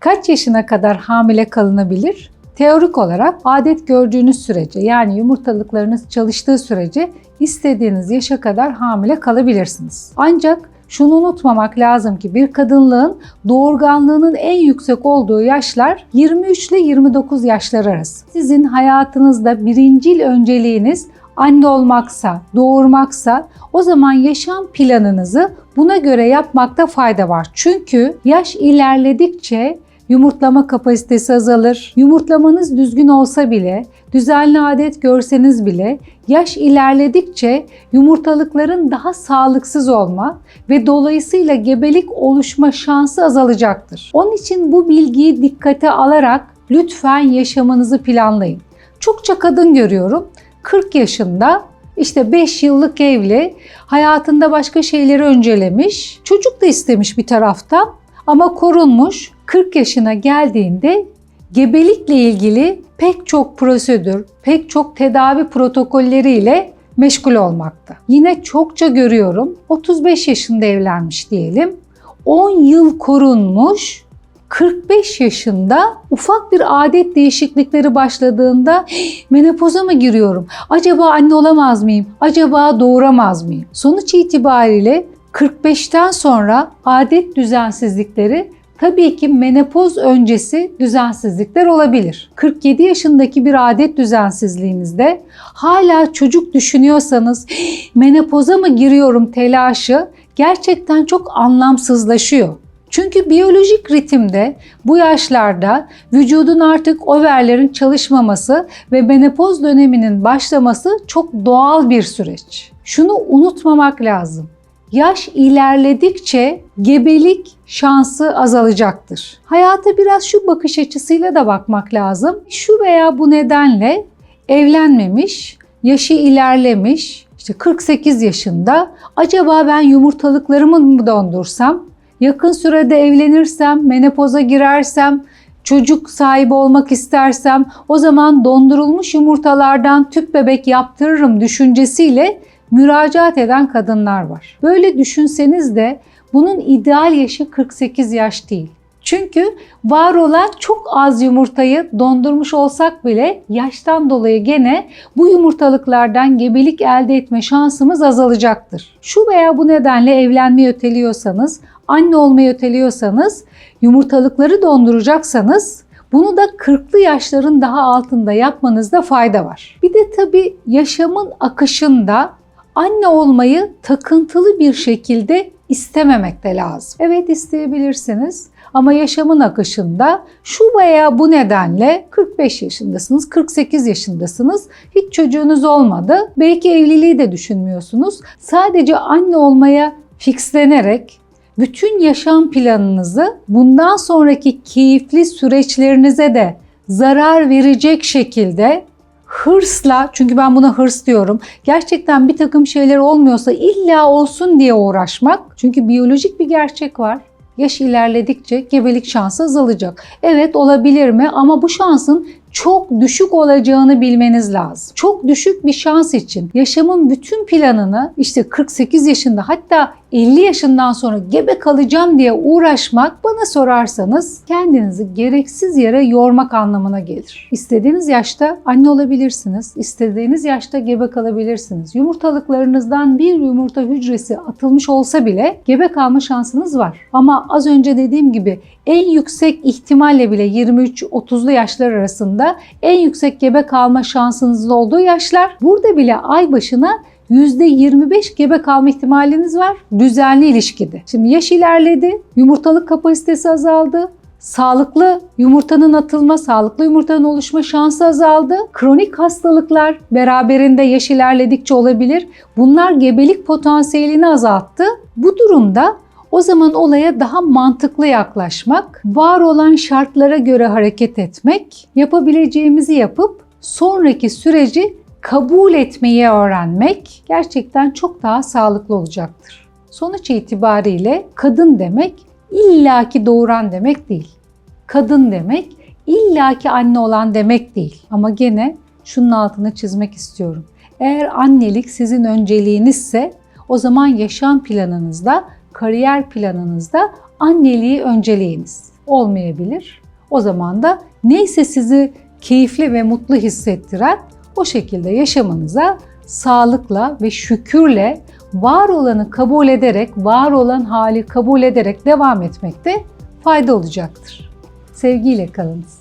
Kaç yaşına kadar hamile kalınabilir? Teorik olarak adet gördüğünüz sürece yani yumurtalıklarınız çalıştığı sürece istediğiniz yaşa kadar hamile kalabilirsiniz. Ancak şunu unutmamak lazım ki bir kadınlığın doğurganlığının en yüksek olduğu yaşlar 23 ile 29 yaşlar arası. Sizin hayatınızda birincil önceliğiniz anne olmaksa, doğurmaksa o zaman yaşam planınızı buna göre yapmakta fayda var. Çünkü yaş ilerledikçe yumurtlama kapasitesi azalır. Yumurtlamanız düzgün olsa bile, düzenli adet görseniz bile yaş ilerledikçe yumurtalıkların daha sağlıksız olma ve dolayısıyla gebelik oluşma şansı azalacaktır. Onun için bu bilgiyi dikkate alarak lütfen yaşamınızı planlayın. Çokça kadın görüyorum. 40 yaşında işte 5 yıllık evli, hayatında başka şeyleri öncelemiş, çocuk da istemiş bir taraftan ama korunmuş. 40 yaşına geldiğinde gebelikle ilgili pek çok prosedür, pek çok tedavi protokolleriyle meşgul olmakta. Yine çokça görüyorum. 35 yaşında evlenmiş diyelim. 10 yıl korunmuş. 45 yaşında ufak bir adet değişiklikleri başladığında menopoza mı giriyorum? Acaba anne olamaz mıyım? Acaba doğuramaz mıyım? Sonuç itibariyle 45'ten sonra adet düzensizlikleri tabii ki menopoz öncesi düzensizlikler olabilir. 47 yaşındaki bir adet düzensizliğinizde hala çocuk düşünüyorsanız menopoza mı giriyorum telaşı gerçekten çok anlamsızlaşıyor. Çünkü biyolojik ritimde bu yaşlarda vücudun artık overlerin çalışmaması ve menopoz döneminin başlaması çok doğal bir süreç. Şunu unutmamak lazım. Yaş ilerledikçe gebelik şansı azalacaktır. Hayata biraz şu bakış açısıyla da bakmak lazım. Şu veya bu nedenle evlenmemiş, yaşı ilerlemiş, işte 48 yaşında acaba ben yumurtalıklarımı mı dondursam, yakın sürede evlenirsem, menopoza girersem, çocuk sahibi olmak istersem o zaman dondurulmuş yumurtalardan tüp bebek yaptırırım düşüncesiyle müracaat eden kadınlar var. Böyle düşünseniz de bunun ideal yaşı 48 yaş değil. Çünkü var olan çok az yumurtayı dondurmuş olsak bile yaştan dolayı gene bu yumurtalıklardan gebelik elde etme şansımız azalacaktır. Şu veya bu nedenle evlenmeyi öteliyorsanız, anne olmayı öteliyorsanız, yumurtalıkları donduracaksanız bunu da 40'lı yaşların daha altında yapmanızda fayda var. Bir de tabii yaşamın akışında anne olmayı takıntılı bir şekilde istememek de lazım. Evet isteyebilirsiniz ama yaşamın akışında şu veya bu nedenle 45 yaşındasınız, 48 yaşındasınız, hiç çocuğunuz olmadı. Belki evliliği de düşünmüyorsunuz. Sadece anne olmaya fixlenerek bütün yaşam planınızı bundan sonraki keyifli süreçlerinize de zarar verecek şekilde hırsla çünkü ben buna hırs diyorum. Gerçekten bir takım şeyler olmuyorsa illa olsun diye uğraşmak. Çünkü biyolojik bir gerçek var. Yaş ilerledikçe gebelik şansı azalacak. Evet olabilir mi ama bu şansın çok düşük olacağını bilmeniz lazım. Çok düşük bir şans için yaşamın bütün planını işte 48 yaşında hatta 50 yaşından sonra gebe kalacağım diye uğraşmak bana sorarsanız kendinizi gereksiz yere yormak anlamına gelir. İstediğiniz yaşta anne olabilirsiniz. istediğiniz yaşta gebe kalabilirsiniz. Yumurtalıklarınızdan bir yumurta hücresi atılmış olsa bile gebe kalma şansınız var. Ama az önce dediğim gibi en yüksek ihtimalle bile 23-30'lu yaşlar arasında en yüksek gebe kalma şansınızın olduğu yaşlar. Burada bile ay başına %25 gebe kalma ihtimaliniz var düzenli ilişkide. Şimdi yaş ilerledi, yumurtalık kapasitesi azaldı, sağlıklı yumurtanın atılma, sağlıklı yumurtanın oluşma şansı azaldı. Kronik hastalıklar beraberinde yaş ilerledikçe olabilir. Bunlar gebelik potansiyelini azalttı. Bu durumda o zaman olaya daha mantıklı yaklaşmak, var olan şartlara göre hareket etmek, yapabileceğimizi yapıp sonraki süreci kabul etmeyi öğrenmek gerçekten çok daha sağlıklı olacaktır. Sonuç itibariyle kadın demek illaki doğuran demek değil. Kadın demek illaki anne olan demek değil. Ama gene şunun altını çizmek istiyorum. Eğer annelik sizin önceliğinizse o zaman yaşam planınızda, kariyer planınızda anneliği önceleyiniz. olmayabilir. O zaman da neyse sizi keyifli ve mutlu hissettiren o şekilde yaşamınıza sağlıkla ve şükürle var olanı kabul ederek, var olan hali kabul ederek devam etmekte fayda olacaktır. Sevgiyle kalınız.